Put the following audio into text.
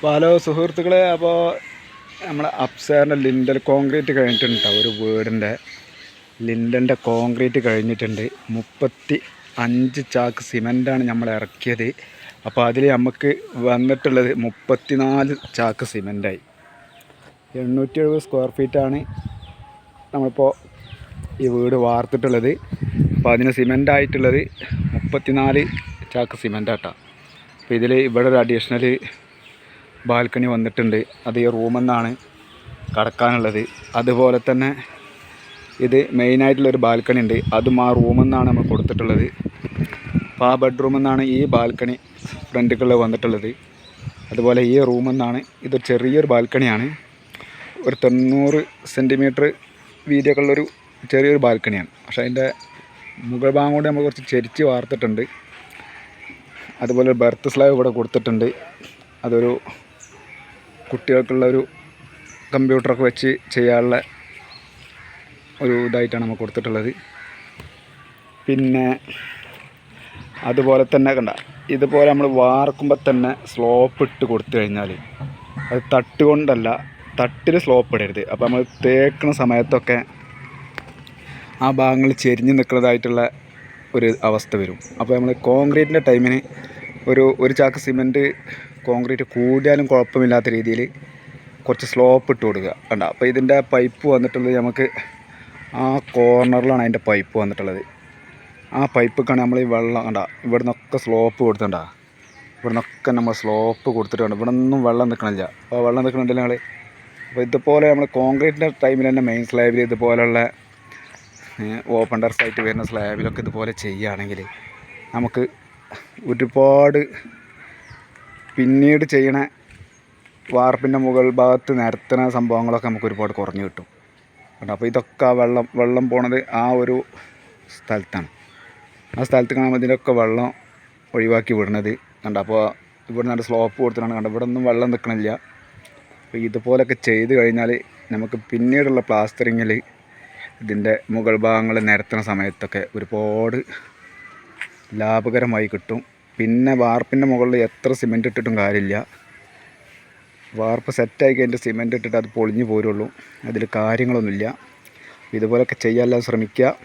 അപ്പോൾ ഹലോ സുഹൃത്തുക്കളെ അപ്പോൾ നമ്മൾ അപ്സാറിന്റെ ലിൻഡൽ കോൺക്രീറ്റ് കഴിഞ്ഞിട്ടുണ്ട് ട്ടോ ഒരു വീടിന്റെ. ലിൻഡന്റെ കോൺക്രീറ്റ് കഴിഞ്ഞിട്ടുണ്ട്. മുപ്പത്തി അഞ്ച് ചാക്ക് സിമന്റാണ് നമ്മൾ ഇറക്കിയത്. അപ്പോൾ അതിൽ നമുക്ക് വന്നിട്ടുള്ളത് മുപ്പത്തിനാല് ചാക്ക് സിമെന്റായി. എണ്ണൂറ്റി എഴുപത് സ്ക്വയർ ഫീറ്റാണ് നമ്മളിപ്പോൾ ഈ വീട് വാർത്തിട്ടുള്ളത്. അപ്പോൾ അതിന് സിമന്റ് ആയിട്ടുള്ളത് മുപ്പത്തിനാല് ചാക്ക് സിമന്റാട്ടാ അപ്പോൾ ഇതിൽ ഇവിടെ ഒരു അഡീഷണൽ ബാൽക്കണി വന്നിട്ടുണ്ട്. അത് ഈ റൂമെന്നാണ് കടക്കാനുള്ളത്. അതുപോലെ തന്നെ ഇത് മെയിനായിട്ടുള്ളൊരു ബാൽക്കണി ഉണ്ട്. അതും ആ റൂമെന്നാണ് നമ്മൾ കൊടുത്തിട്ടുള്ളത്. അപ്പോൾ ആ ബെഡ്റൂമെന്നാണ് ഈ ബാൽക്കണി ഫ്രണ്ടുകളിൽ വന്നിട്ടുള്ളത്. അതുപോലെ ഈ റൂമെന്നാണ് ഇത് ചെറിയൊരു ബാൽക്കണിയാണ്. ഒരു തൊണ്ണൂറ് സെന്റിമീറ്റർ വീതിയൊക്കെയുള്ളൊരു ചെറിയൊരു ബാൽക്കണിയാണ്. പക്ഷേ അതിന്റെ മുഗൾ ഭാഗം കൊണ്ട് നമ്മൾ കുറച്ച് ചെരിച്ച് വാർത്തിട്ടുണ്ട്. അതുപോലെ ബർത്ത് സ്ലാബ് ഇവിടെ കൊടുത്തിട്ടുണ്ട്. അതൊരു കുട്ടികൾക്കുള്ള ഒരു കമ്പ്യൂട്ടറൊക്കെ വെച്ച് ചെയ്യാനുള്ള ഒരു ഇതായിട്ടാണ് നമ്മൾ കൊടുത്തിട്ടുള്ളത്. പിന്നെ അതുപോലെ തന്നെ കണ്ട ഇതുപോലെ നമ്മൾ വാർക്കുമ്പോൾ തന്നെ സ്ലോപ്പ് ഇട്ട് കൊടുത്തു കഴിഞ്ഞാൽ അത് തട്ടുകൊണ്ടല്ല തട്ടിൽ സ്ലോപ്പ് ഇടരുത്. അപ്പോൾ നമ്മൾ തേക്കുന്ന സമയത്തൊക്കെ ആ ഭാഗങ്ങൾ ചെരിഞ്ഞ് നിൽക്കുന്നതായിട്ടുള്ള ഒരു അവസ്ഥ വരും. അപ്പോൾ നമ്മൾ കോൺക്രീറ്റിന്റെ ടൈമിന് ഒരു ഒരു ചാക്ക് സിമന്റ് കോൺക്രീറ്റ് കൂടിയാലും കുഴപ്പമില്ലാത്ത രീതിയിൽ കുറച്ച് സ്ലോപ്പ് ഇട്ട് കൊടുക്കുക. കണ്ട? അപ്പോൾ ഇതിന്റെ പൈപ്പ് വന്നിട്ടുള്ളത് നമുക്ക് ആ കോർണറിലാണ് അതിന്റെ പൈപ്പ് വന്നിട്ടുള്ളത്. ആ പൈപ്പൊക്കെയാണ് നമ്മൾ ഈ വെള്ളം കണ്ട? ഇവിടെ നിന്നൊക്കെ സ്ലോപ്പ് കൊടുത്തിട്ടുണ്ട? ഇവിടെ നിന്നൊക്കെ നമ്മൾ സ്ലോപ്പ് കൊടുത്തിട്ടുണ്ട്. ഇവിടെ ഒന്നും വെള്ളം നിൽക്കണില്ല. അപ്പോൾ വെള്ളം നിൽക്കണില്ല ഞങ്ങൾ അപ്പോൾ ഇതുപോലെ നമ്മൾ കോൺക്രീറ്റിന്റെ ടൈമിൽ തന്നെ മെയിൻ സ്ലാബിൽ ഇതുപോലെയുള്ള ഓപ്പൺ സൈറ്റ് ആയിട്ട് വരുന്ന സ്ലാബിലൊക്കെ ഇതുപോലെ ചെയ്യുകയാണെങ്കിൽ നമുക്ക് ഒരുപാട് പിന്നീട് ചെയ്യണ വാർപ്പിന്റെ മുകൾ ഭാഗത്ത് നിരത്തുന്ന സംഭവങ്ങളൊക്കെ നമുക്ക് ഒരുപാട് കുറഞ്ഞു കിട്ടും. കേട്ടോ അപ്പോൾ ഇതൊക്കെ ആ വെള്ളം വെള്ളം പോണത് ആ ഒരു സ്ഥലത്താണ്. ആ സ്ഥലത്ത് കാണുമ്പോൾ ഇതിന്റെയൊക്കെ വെള്ളം ഒഴിവാക്കി വിടണത് കണ്ട? അപ്പോൾ ഇവിടെ നല്ല സ്ലോപ്പ് കൊടുത്തിട്ടാണ്. കണ്ട? ഇവിടെ ഒന്നും വെള്ളം നിൽക്കണില്ല അപ്പോൾ ഇതുപോലൊക്കെ ചെയ്ത് കഴിഞ്ഞാൽ നമുക്ക് പിന്നീടുള്ള പ്ലാസ്റ്ററിങ്ങിൽ ഇതിന്റെ മുകൾ ഭാഗങ്ങൾ നിരത്തുന്ന സമയത്തൊക്കെ ഒരുപാട് ലാഭകരമായി കിട്ടും. പിന്നെ വാർപ്പിന്റെ മുകളിൽ എത്ര സിമെന്റ് ഇട്ടിട്ടും കാര്യമില്ല. വാർപ്പ് സെറ്റായി കഴിഞ്ഞിട്ട് സിമെന്റ് ഇട്ടിട്ട് അത് പൊളിഞ്ഞു പോരുള്ളൂ. അതിൽ കാര്യങ്ങളൊന്നുമില്ല. ഇതുപോലൊക്കെ ചെയ്യാനെല്ലാം ശ്രമിക്കുക.